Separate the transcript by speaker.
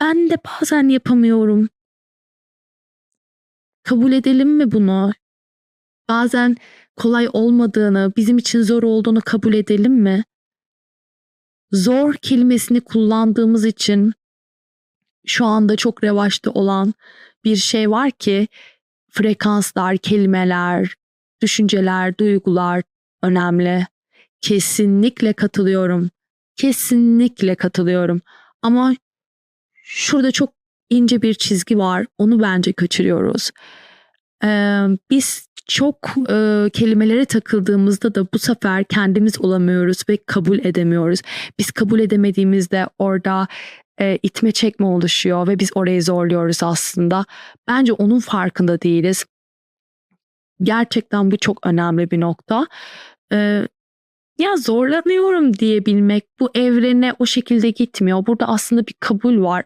Speaker 1: Ben de bazen yapamıyorum. Kabul edelim mi bunu? Bazen kolay olmadığını, bizim için zor olduğunu kabul edelim mi? Zor kelimesini kullandığımız için şu anda çok revaçta olan bir şey var ki frekanslar, kelimeler, düşünceler, duygular önemli. Kesinlikle katılıyorum. Kesinlikle katılıyorum. Ama şurada çok ince bir çizgi var. Onu bence kaçırıyoruz. Ee, biz çok e, kelimelere takıldığımızda da bu sefer kendimiz olamıyoruz ve kabul edemiyoruz. Biz kabul edemediğimizde orada e, itme çekme oluşuyor ve biz orayı zorluyoruz aslında. Bence onun farkında değiliz. Gerçekten bu çok önemli bir nokta. Ee, ya zorlanıyorum diyebilmek bu evrene o şekilde gitmiyor. Burada aslında bir kabul var.